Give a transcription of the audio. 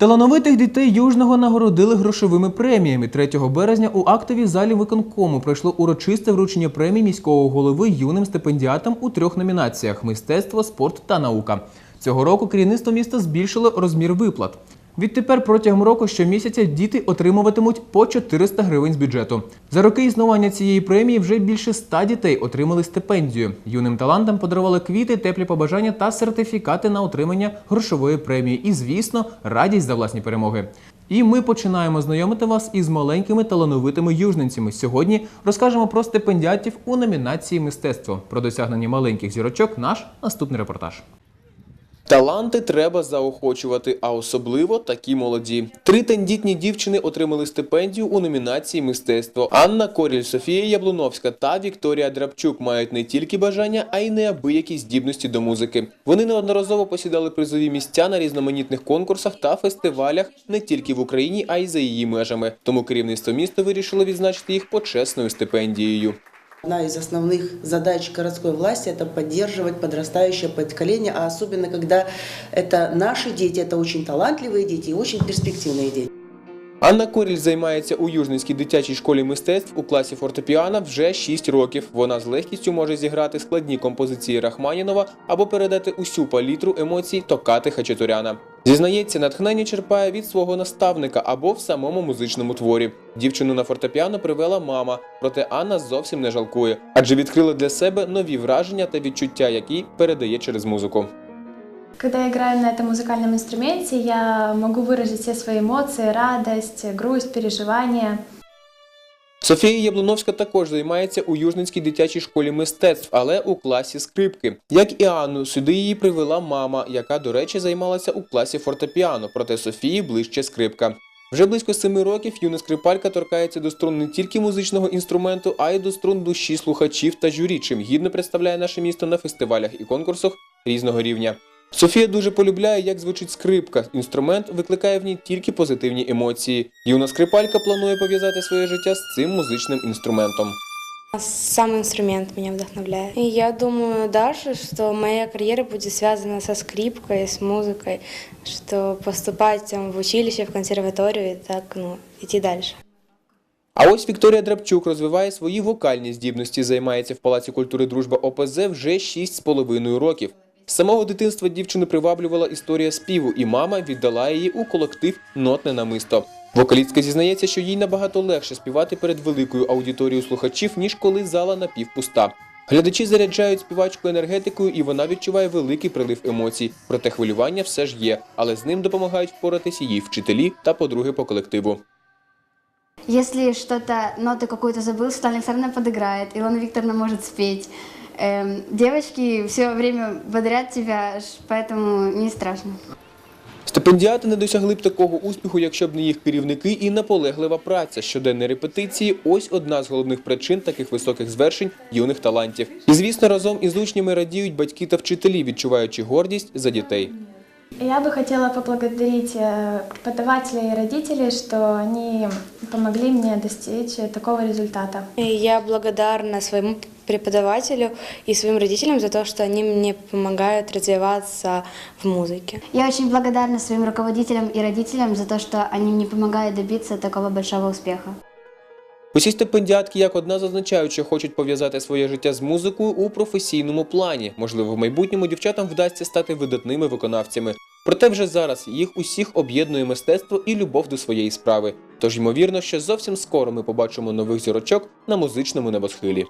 Талановитих дітей Южного нагородили грошовими преміями. 3 березня у актовій залі виконкому пройшло урочисте вручення премій міського голови юним стипендіатам у трьох номінаціях: мистецтво, спорт та наука. Цього року керівництво міста збільшило розмір виплат. Відтепер протягом року щомісяця діти отримуватимуть по 400 гривень з бюджету. За роки існування цієї премії вже більше 100 дітей отримали стипендію. Юним талантам подарували квіти, теплі побажання та сертифікати на отримання грошової премії. І, звісно, радість за власні перемоги. І ми починаємо знайомити вас із маленькими талановитими южненцями. Сьогодні розкажемо про стипендіатів у номінації мистецтво. Про досягнення маленьких зірочок наш наступний репортаж. Таланти треба заохочувати, а особливо такі молоді. Три тендітні дівчини отримали стипендію у номінації мистецтво. Анна Коріль, Софія Яблуновська та Вікторія Драбчук мають не тільки бажання, а й неабиякі здібності до музики. Вони неодноразово посідали призові місця на різноманітних конкурсах та фестивалях не тільки в Україні, а й за її межами. Тому керівництво міста вирішило відзначити їх почесною стипендією. Одна из основных задач городской власти – это поддерживать подрастающее поколение, а особенно когда это наши дети, это очень талантливые дети и очень перспективные дети. Анна Коріль займається у Южницькій дитячій школі мистецтв у класі фортепіано вже 6 років. Вона з легкістю може зіграти складні композиції Рахманінова або передати усю палітру емоцій Токати Хачатуряна. Зізнається, натхнення черпає від свого наставника або в самому музичному творі. Дівчину на фортепіано привела мама, проте Анна зовсім не жалкує, адже відкрила для себе нові враження та відчуття, які передає через музику. Когда я играю на этом музыкальном инструменте, я могу выразить все свои эмоции, радость, грусть, переживания. Софія Яблуновська також займається у Южницькій дитячій школі мистецтв, але у класі скрипки. Як і Анну, сюди її привела мама, яка, до речі, займалася у класі фортепіано, проте Софії ближче скрипка. Вже близько семи років юна скрипалька торкається до струн не тільки музичного інструменту, а й до струн душі слухачів та журі, чим гідно представляє наше місто на фестивалях і конкурсах різного рівня. Софія дуже полюбляє, як звучить скрипка. Інструмент викликає в ній тільки позитивні емоції. Юна скрипалька планує пов'язати своє життя з цим музичним інструментом. Сам инструмент меня вдохновляет. И я думаю дальше, что моя карьера будет связана со скрипкой, с музыкой, что поступать там, в училище, в консерваторию и так, ну, идти дальше. А ось Вікторія Драбчук розвиває свої вокальні здібності, займається в Палаці культури Дружба ОПЗ вже 6,5 років. З самого дитинства дівчину приваблювала історія співу, і мама віддала її у колектив Нотне намисто. Вокалістка зізнається, що їй набагато легше співати перед великою аудиторією слухачів, ніж коли зала напівпуста. Глядачі заряджають співачку енергетикою, і вона відчуває великий прилив емоцій. Проте хвилювання все ж є, але з ним допомагають впоратися її вчителі та подруги по колективу. Если что-то, ноты какую-то забыл, Светлана Александровна подыграет, Илона Викторовна может спеть. Эм, девочки все время бодрят тебя, поэтому не страшно. Стипендіати не досягли б такого успіху, якщо б не їх керівники і наполеглива праця. Щоденні репетиції ось одна з головних причин таких високих звершень юних талантів. І звісно, разом із учнями радіють батьки та вчителі, відчуваючи гордість за дітей. Я бы хотела поблагодарить э, преподавателей и родителей, что они помогли мне достичь э, такого результата. И я благодарна своему преподавателю и своим родителям за то, что они мне помогают развиваться в музыке. Я очень благодарна своим руководителям и родителям за то, что они мне помогают добиться такого большого успеха. Усі стипендіатки як одна зазначають, що хочуть пов'язати своє життя з музикою у професійному плані. Можливо, в майбутньому дівчатам вдасться стати видатними виконавцями. Проте вже зараз їх усіх об'єднує мистецтво і любов до своєї справи. Тож ймовірно, що зовсім скоро ми побачимо нових зірочок на музичному небосхилі.